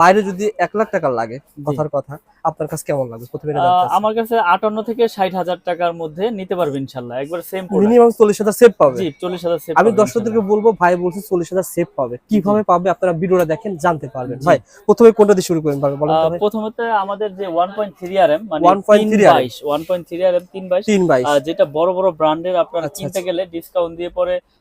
বাইরে যদি এক লাখ টাকা লাগে কথার কথা আপনার কাছে কেমন লাগবে? প্রথমে। আমার কাছে আটান্ন থেকে ষাট হাজার টাকার মধ্যে নিতে পারবে ইনশাল্লাহ একবার সেম মিনিমাম চল্লিশ হাজার সেভ পাবে। জি চল্লিশ হাজার save আমি দর্শকদেরকে বলব ভাই বলছে চল্লিশ হাজার সেভ পাবে। কীভাবে পাবে আপনারা ভিডিওটা দেখেন জানতে পারবেন। ভাই প্রথমে কোনটা দিয়ে শুরু করেন বলেন প্রথমত আমাদের যে one point three R M মানে 1.3 তিন RM বাইশ one point three R M তিন বাইশ তিন বাইশ। যেটা বড় বড় ব্র্যান্ডের আপনার আচ্ছা, কিনতে আচ্ছা। গেলে ডিসকাউন্ট দিয়ে পরে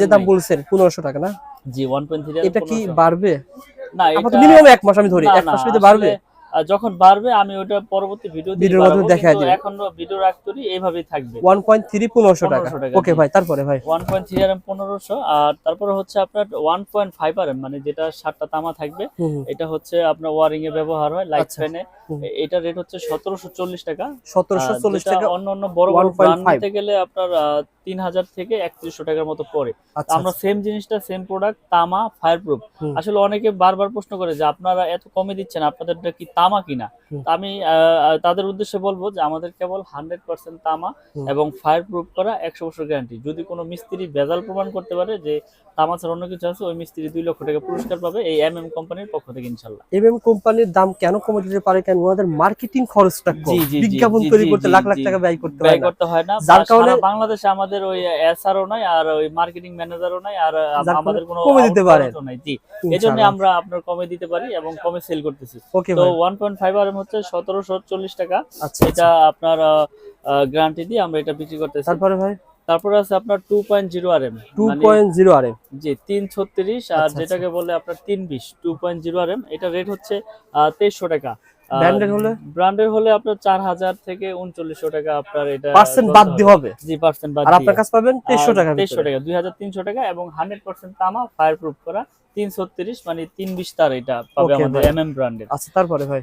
যে দাম বলছেন পনেরোশো টাকা না? জি ওয়ান পয়েন্ট থ্রি এটা কি বাড়বে? না এটা মিনিমাম এক মাস আমি ধরি এক মাস বাড়বে? যখন বাড়বে আমি ওটা পরবর্তী ভিডিও ভিডিওর মাধ্যমে দেখায় দিবেন। এখন ভিডিও রাখতেই এইভাবেই থাকবে। ওয়ান পয়েন্ট থ্রি পনেরোশো টাকা। 1500 টাকা, ওকে ভাই তারপরে ভাই। ওয়ান পয়েন্ট থ্রি আর তারপরে হচ্ছে আপনার one point five R M মানে যেটা সাতটা তামা থাকবে। এটা হচ্ছে আপনার ওয়ারিং এ ব্যবহার হয় লাইট আচ্ছা। ফ্যানে এটা রেট হচ্ছে সতেরোশো চল্লিশ টাকা। সতেরোশো আর চল্লিশ যেটা টাকা অন্য অন্য বড় বড় 1.5 ব্র্যান্ড নিতে গেলে আপনার তিন হাজার থেকে একত্রিশশো টাকার মতো পড়ে। আচ্ছা আমরা সেম জিনিসটা সেম প্রোডাক্ট তামা ফায়ার প্রুফ আসলে অনেকে বারবার প্রশ্ন করে যে আপনারা এত কমে দিচ্ছেন আপনাদেরটা কি তামা কিনা। আমি তাদের উদ্দেশ্যে বলব যে আমাদের কেবল হান্ড্রেড পার্সেন্ট তামা এবং ফায়ার প্রুফ করা একশো বছর গ্যারান্টি যদি কোনো মিস্ত্রি ভেজাল প্রমাণ করতে পারে যে তামা ছাড়া অন্য কিছু আছে ওই মিস্ত্রি দুই লক্ষ টাকা পুরস্কার পাবে এই এম এম কোম্পানির পক্ষ থেকে ইনশাল্লাহ এমএম কোম্পানির দাম কেন কমে দিতে পারে কেন? ওনাদের মার্কেটিং খরচটা কম। বিজ্ঞাপন তৈরি করতে লাখ লাখ টাকা ব্যয় করতে হয় করতে হয় না। যার কারণে- বাংলাদেশে আমাদের ওই এসআরও নাই আর ওই মার্কেটিং ম্যানেজারও নাই আর আমাদের কোনো কমে দিতে নাই। জি এই জন্য আমরা আপনার কমে দিতে পারি এবং কমে সেল করতেছি। তো ওয়ান পয়েন্ট ফাইভ আর হচ্ছে সতেরোশো চল্লিশ টাকা। এটা আপনার গ্যারান্টি দিয়ে আমরা এটা বিক্রি করতেছি। তারপরে ভাই? তারপরে আছে আপনার two point zero R M two point zero R M জি তিন ছত্রিশ আর যেটাকে বলে আপনার তিন বিশ two point zero R M এটা রেট হচ্ছে তেইশশো টাকা। Branded হলে? হলে আপনার চার হাজার থেকে উনচল্লিশশো টাকা আপনার এটা পার্সেন্ট বাদ হবে। হবে? জি পার্সেন্ট বাদ আর আপনার কাছে পাবেন তেইশশো টাকা তেইশশো টাকা দুই হাজার তিনশো টাকা এবং হান্ড্রেড পার্সেন্ট তামা ফায়ার প্রুফ করা তিন ছত্রিশ মানে তিন বিশ তার এটা পাবে আমাদের এম ব্র্যান্ডের আচ্ছা তারপরে ভাই?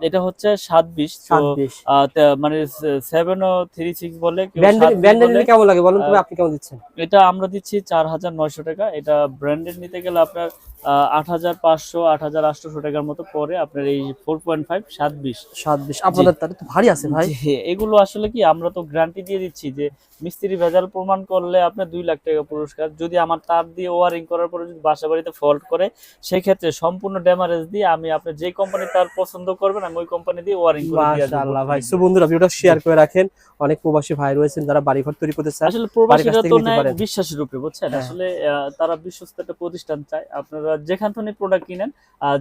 এটা হচ্ছে সাত বিশ মানে সেভেন ও থ্রি সিক্স বলে কেউ ব্র্যান্ডেড 7 ব্র্যান্ডেড বলে। কেমন লাগে বলুন তো আহ, আপনি কেমন দিচ্ছেন? এটা আমরা দিচ্ছি চার হাজার নয়শো টাকা। এটা ব্র্যান্ডেড নিতে গেলে আপনার আট হাজার পাঁচশো আট হাজার আটশোশো টাকার মতো পরে আপনার এই ফোর পয়েন্ট ফাইভ সাত বিশ। সাত বিশ। আপনাদের তার তো ভারী আছে ভাই। এগুলো আসলে কি আমরা তো গ্যারান্টি দিয়ে দিচ্ছি যে মিস্ত্রি ভেজাল প্রমাণ করলে আপনার দুই লাখ টাকা পুরস্কার। যদি আমার তার দিয়ে ওয়ারিং করার পরে যদি বাসা বাড়িতে ফল্ট করে সেই ক্ষেত্রে সম্পূর্ণ ড্যামারেজ দিয়ে আমি আপনার যে কোম্পানি তার পছন্দ করবেন আমি ওই কোম্পানি দিয়ে ওয়ারিং করে। মাশাআল্লাহ ভাই। সো বন্ধুরা ভিডিওটা শেয়ার করে রাখেন। অনেক প্রবাসী ভাই রয়েছেন যারা বাড়ি ঘর তৈরি করতে চায় আসলে প্রবাসীরা তো পারেন। বিশ্বাসের উপরে বুঝছেন? হ্যাঁ। আসলে তারা বিশ্বস্ত একটা প্রতিষ্ঠান চায়। আপনারা যেখান থেকে প্রোডাক্ট কিনেন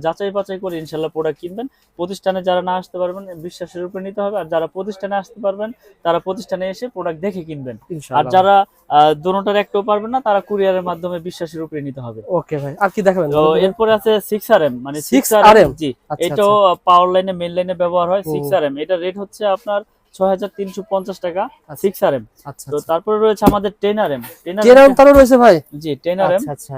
যাচাই বাছাই করে ইনশাল্লাহ প্রোডাক্ট কিনবেন। প্রতিষ্ঠানে যারা না আসতে পারবেন বিশ্বাসের উপরে নিতে হবে। আর যারা প্রতিষ্ঠানে আসতে পারবেন তারা প্রতিষ্ঠানে এসে প্রোডাক্ট দেখে কিনবেন। আর যারা দোনোটার একটাও পারবেন না তারা কুরিয়ারের মাধ্যমে বিশ্বাসের উপরে নিতে হবে। ওকে ভাই আর কি দেখাবেন? তো এরপরে আছে সিক্স আর এম মানে 6 সিক্স আর RM? জি। আচ্ছা, এটাও পাওয়ার লাইনে মেইন লাইনে ব্যবহার হয় হুম। সিক্স আর এম এটা রেট হচ্ছে আপনার ছয় হাজার তিনশো পঞ্চাশ টাকা আচ্ছা। সিক্স আর এম আচ্ছা তো তারপরে রয়েছে আমাদের টেন আর এম টেন জেরাম তারও রয়েছে ভাই? জি টেন আর এম আচ্ছা আচ্ছা।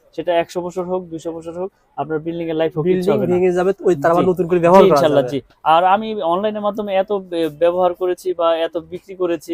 সেটা একশো বছর হোক দুশো বছর হোক আপনার বিল্ডিং এর লাইফ ভেঙে যাবে ওই তার নতুন করে ব্যবহার জি আর আমি অনলাইনের মাধ্যমে এত ব্যবহার করেছি বা এত বিক্রি করেছি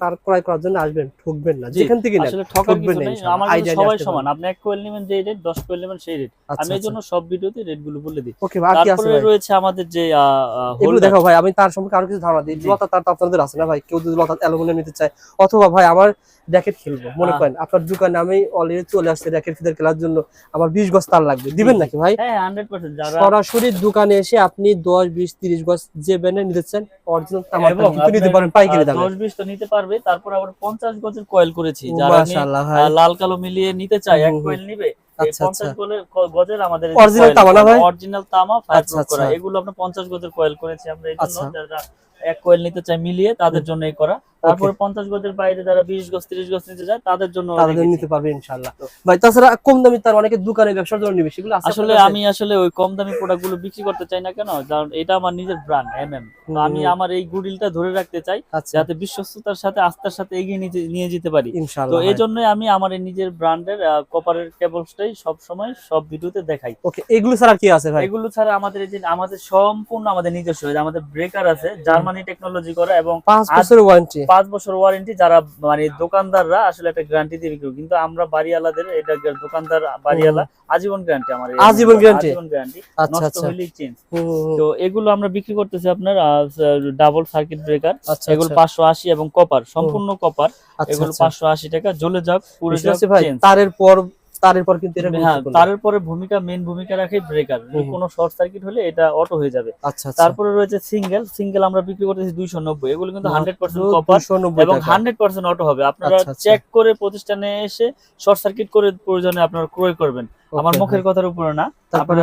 তার ক্রয় করার জন্য আসবেন ঠকবেন না। যেখান থেকে আসলে ঠকবেন নিয়ে সবাই সমান। আপনি এক কোয়েল নেবেন যে রেট দশ কোয়েল নেবেন সেই রেট আচ্ছা, আমি এই জন্য সব ভিডিওতে রেটগুলো বলে দিই। ওকে আর কি আছে রয়েছে আমাদের যে এগুলো দেখো ভাই আমি তার সম্পর্কে আরও কিছু ধারণা দিই। লতা তার তো আপনাদের আছে না ভাই? কেউ যদি লতা অ্যালুমিনিয়াম নিতে চায় অথবা ভাই আমার র্যাকেট খেলব মনে হ্যাঁ। করেন আপনার দোকানে আমি অলরেডি চলে আসছে র্যাকেট ফিদার খেলার জন্য আমার বিশ গজ তার লাগবে। দিবেন নাকি ভাই? হ্যাঁ হান্ড্রেড পার্সেন্ট যারা সরাসরি দোকানে এসে আপনি দশ বিশ তিরিশ গজ যে ব্যানে নিতে চান অরিজিনাল তামার এবং কিন্তু নিতে পারেন পাইকারি দামে। দশ বিশ তো নিতে পারবে তারপর আবার পঞ্চাশ গজের কয়েল করেছি যারা লাল কালো মিলিয়ে নিতে চাই এক। কয়েল নিবে আচ্ছা, আচ্ছা। অরিজিনাল তামা ফায়ার আচ্ছা, করা আচ্ছা। এগুলো আপনার পঞ্চাশ গজের কয়েল করেছি আমরা এই জন্য আচ্ছা। যারা এক কয়েল নিতে চাই মিলিয়ে তাদের জন্য এই করা তারপরে পঞ্চাশ গজের বাইরে যারা বিশ গজ তিরিশ গজ নিতে যায় তাদের জন্য তাদের নিতে পারবে ইনশাআল্লাহ। ভাই তাছাড়া কম দামি তার অনেকে দোকানে ব্যবসার জন্য নিবে সেগুলো আসলে আমি আসলে ওই কম দামি প্রোডাক্টগুলো বিক্রি করতে চাই না কেন? কারণ এটা আমার নিজের ব্র্যান্ড আমি আমার এই গুডিলটা ধরে রাখতে চাই আচ্ছা। যাতে বিশ্বস্ততার সাথে আস্থার সাথে এগিয়ে নিয়ে যেতে পারি। তো এই জন্যই আমি আমার এই নিজের ব্র্যান্ডের কপারের কেবলসটাই সব সময় সব ভিডিওতে দেখাই। ওকে এগুলো ছাড়া কি আছে ভাই? এগুলো ছাড়া আমাদের এই যে আমাদের সম্পূর্ণ আমাদের নিজস্ব আমাদের ব্রেকার আছে জার্মানি টেকনোলজি করা এবং বছরের ওয়ারেন্টি পাঁচ বছর ওয়ারেন্টি যারা মানে দোকানদাররা আসলে একটা গ্যারান্টি দিয়ে বিক্রি কিন্তু আমরা বাড়িওয়ালাদের এটা দোকানদার বাড়িওয়ালা আজীবন গ্যারান্টি আমার আজীবন গ্যারান্টি আচ্ছা নষ্ট আচ্ছা। চেঞ্জ। তো এগুলো আমরা বিক্রি করতেছি আপনার ডাবল সার্কিট ব্রেকার এগুলো আচ্ছা। পাঁচশো আশি এবং কপার সম্পূর্ণ কপার আচ্ছা, এগুলো আচ্ছা। পাঁচশো আশি টাকা জ্বলে যাক পুরো যাক তারের পর তারের পর কিন্তু এটা হ্যাঁ তারের পরে ভূমিকা মেন ভূমিকা রাখে ব্রেকার। কোনো শর্ট সার্কিট হলে এটা অটো হয়ে যাবে। আচ্ছা আচ্ছা। তারপরে রয়েছে সিঙ্গেল সিঙ্গেল আমরা বিক্রি করতেছি দুইশো নব্বই। এগুলো কিন্তু হান্ড্রেড পার্সেন্ট মাত্র কপার এবং টাকা। হান্ড্রেড পার্সেন্ট অটো হবে। আপনারা আচ্ছা, আচ্ছা। চেক করে প্রতিষ্ঠানে এসে শর্ট সার্কিট করে প্রয়োজনে আপনারা ক্রয় করবেন। আমার মুখের কথার উপরে না। তারপরে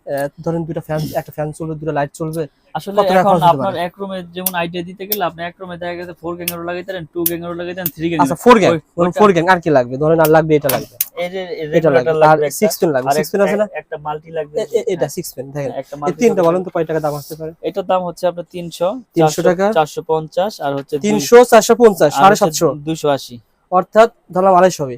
ধরেন দুটো ফ্যান একটা ফ্যান চলবে দুটো লাইট চলবে আসলে এখন আপনার? এক রুমে যেমন আইডিয়া দিতে গেলে আপনি এক রুমে দেখা গেছে ফোর গ্যাং এরও লাগাইতে পারেন টু গ্যাং এরও লাগাইতে পারেন থ্রি গ্যাং আচ্ছা ফোর গ্যাং ওই- ধরুন ওইটা- ফোর গ্যাং আর কি লাগবে? ধরেন আর লাগবে এটা লাগবে। এটা লাগবে। আর সিক্স পেন লাগবে। আর সিক্স পেন আছে না? একটা মাল্টি লাগবে এটা সিক্স পেন দেখেন। একটা এই তিনটা বলেন তো কয় টাকা দাম আসতে পারে? এটার দাম হচ্ছে আপনার তিনশো 300 টাকা? চারশো পঞ্চাশ আর হচ্ছে তিনশো চারশো পঞ্চাশ সাড়ে সাতশো। দুইশো আশি। অর্থাৎ ধরলাম আড়াইশো হবে।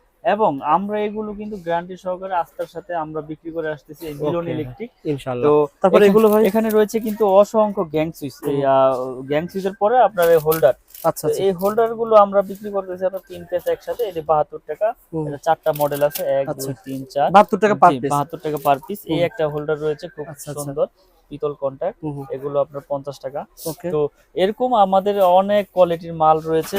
এবং আমরা এগুলো কিন্তু গ্যারান্টি সহকারে আস্থার সাথে আমরা বিক্রি করে আসতেছি মিলন ইলেকট্রিক ইনশাআল্লাহ। তো তারপরে এগুলো ভাই? এখানে রয়েছে কিন্তু অসংখ্য গ্যাং সুইচ এই গ্যাং সুইচের পরে আপনার এই হোল্ডার আচ্ছা আচ্ছা। এই হোল্ডারগুলো আমরা বিক্রি করতেছি আপনার তিন পিস একসাথে এটা বাহাত্তর টাকা। এটা চারটা মডেল আছে এক আচ্ছা। দুই তিন চার। বাহাত্তর টাকা পার পিস বাহাত্তর টাকা পার পিস এই একটা হোল্ডার রয়েছে খুব আচ্ছা, আচ্ছা। সুন্দর। পিতল কন্ট্যাক্ট এগুলো আপনার পঞ্চাশ টাকা। ওকে তো এরকম আমাদের অনেক কোয়ালিটির মাল রয়েছে